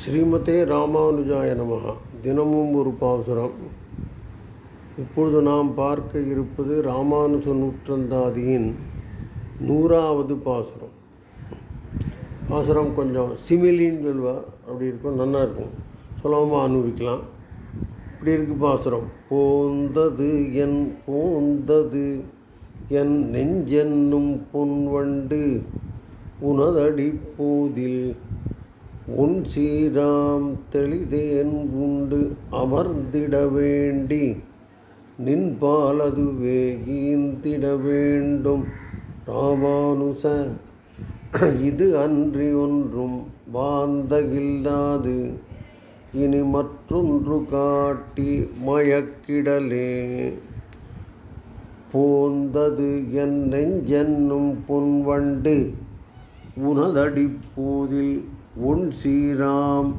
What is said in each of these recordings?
ஸ்ரீமதே ராமானுஜாய நமஹா தினமும் ஒரு பாசுரம். இப்பொழுது நாம் பார்க்க இருப்பது ராமானுஜ நூற்றந்தாதியின் நூறாவது பாசுரம். பாசுரம் கொஞ்சம் சிமிலின்னு சொல்வா அப்படி இருக்கும் நல்லா இருக்கும். சுலபமாக அனுபவிக்கலாம். இப்படி இருக்கு பாசுரம். போந்தது என் போந்தது என் நெஞ்சென்னும் பொன்வண்டு உனதடி போதில் உன் சீராம் தெளிதேன் உண்டு அமர்ந்திட வேண்டி நின்பாலது ஈந்திட வேண்டும். ராமானுச இது அன்றி ஒன்றும் வாந்தகில்லாது இனி மற்றொன்று காட்டி மயக்கிடலே. போந்தது என் நெஞ்சென்னும் பொன்வண்டு உனதடிப்போதில் உன் சீராம்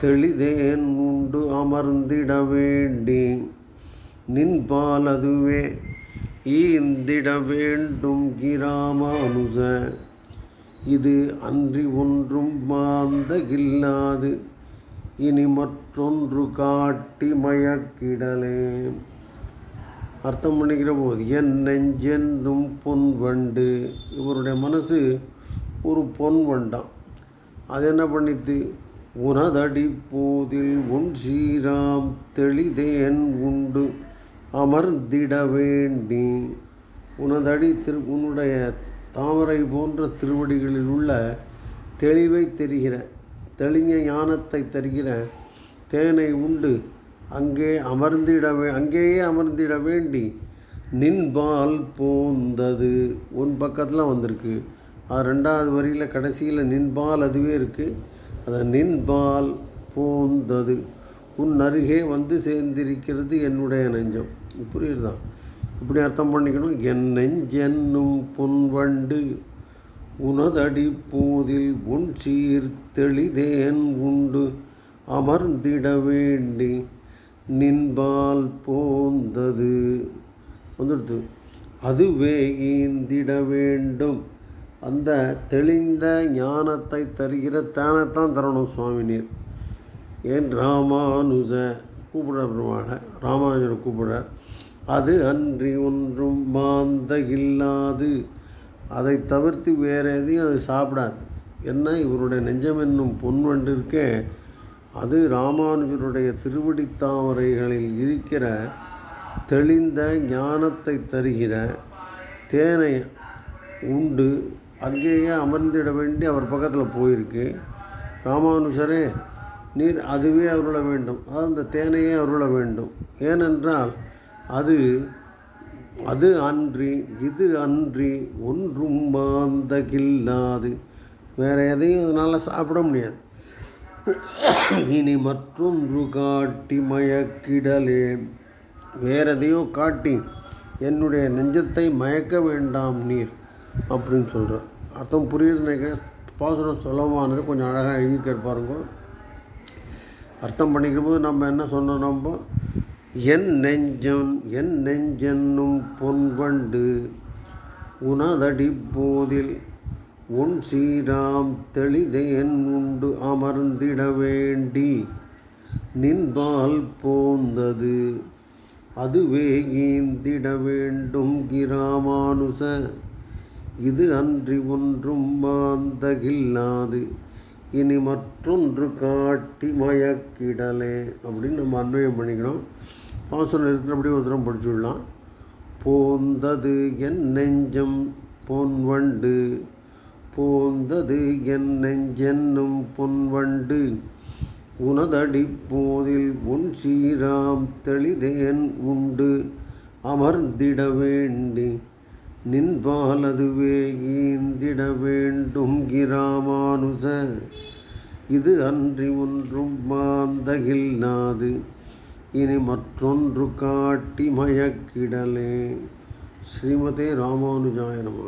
தெளிதேன் உண்டு அமர்ந்திட வேண்டி. நின்பால் அதுவே ஈந்திட வேண்டும் கிராமானுச. இது அன்றி ஒன்றும் மாந்தகில்லாது. இனி மற்றொன்று காட்டி மயக்கிடலே. அர்த்தம் பண்ணிக்கிற போது என் நெஞ்சென்றும் பொன் வண்டு. இவருடைய மனசு ஒரு பொன் வண்டாம். அது என்ன பண்ணித்து? உனதடி போதில் உன் ஸ்ரீராம் தெளிதேன் உண்டு. அமர்ந்திட வேண்டி. உனதடி திரு உன்னுடைய தாமரை போன்ற திருவடிகளில் உள்ள தெளிவை தெரிகிற தெளிஞ்ச ஞானத்தை தருகிற தேனை உண்டு. அங்கே அமர்ந்திட வே அங்கேயே அமர்ந்திட வேண்டி. நின்பால் போந்தது. உன் பக்கத்தில் வந்திருக்கு. அது ரெண்டாவது வரியில் கடைசியில் நின்பால் அதுவே இருக்குது அதை நின்பால் போந்தது. உன் அருகே வந்து சேர்ந்திருக்கிறது என்னுடைய நெஞ்சம். புரியுதுதான் இப்படி அர்த்தம் பண்ணிக்கணும். என் நெஞ்சென்னும் பொன்வண்டு உனதடி போதில் உன் சீர் தெளிதேன் உண்டு. அமர்ந்திட வேண்டி நின்பால் போந்தது. வந்துடுது அதுவே ஈந்திட வேண்டும். அந்த தெளிந்த ஞானத்தை தருகிற தேனைத்தான் தரணும் சுவாமி நீர் ஏன் ராமானுஜ கூப்பிடுற பெருமாளை? ராமானுஜரை கூப்பிடுற அது அன்றி ஒன்றும் மாந்த இல்லாது. அதை தவிர்த்து வேறு எதையும் அது சாப்பிடாது. என்ன? இவருடைய நெஞ்சம் என்னும் பொன்வண்டு இருக்கே அது ராமானுஜருடைய திருவடி தாமரைகளில் இருக்கிற தெளிந்த ஞானத்தை தருகிற தேனை உண்டு. அங்கேயே அமர்ந்திட வேண்டி அவர் பக்கத்தில் போயிருக்கு. ராமானுஜரே நீர் அதுவே அருள வேண்டும். அது அந்த தேனையே அருள வேண்டும். ஏனென்றால் அது அது அன்றி இது அன்றி ஒன்றும் மாந்தகில்லாது. வேறு எதையும் அதனால் சாப்பிட முடியாது. இனி மற்றொன்று காட்டி மயக்கிடலே. வேறெதையோ காட்டி என்னுடைய நெஞ்சத்தை மயக்க வேண்டாம் நீர். அப்படின்னு சொல்கிறேன் அர்த்தம் புரியுது நினைக்கிறேன். பாசுரம் சுலபமானது கொஞ்சம் அழகாக எழுதியிருக்கார் பாருங்க. அர்த்தம் பண்ணிக்கும் போது நம்ம என்ன சொன்னோம் நம்ம? என் நெஞ்சம் என் நெஞ்சென்னும் பொன்வண்டு உனதடி போதில் உன் சீராம் தெளிதேன் உண்டு அமர்ந்திட வேண்டி நின்பால் போந்தது அதுவே ஈந்திட வேண்டும் கிராமானுச இது அன்றி ஒன்றும் மாந்தகில்லாது. இனி மற்றொன்று காட்டி மயக்கிடலே அப்படின்னு நம்ம அன்வயம் பண்ணிக்கணும். பாசுரம் இருக்கிறபடி ஒரு தரம் படிச்சுடலாம் போந்தது என் நெஞ்சம் பொன்வண்டு போந்தது என் நெஞ்சென்னும் பொன்வண்டு உனதடி போதில் உன் சீராம் தெளிதேன் உண்டு அமர்ந்திட வேண்டி நின்பால் அதுவே ஈந்திட வேண்டும் கிராமானுச. இது அன்றி ஒன்றும் மாந்தகில் நாது. இனி மற்றொன்று காட்டி மயக்கிடலே. ஸ்ரீமதே ராமானுஜாய நம.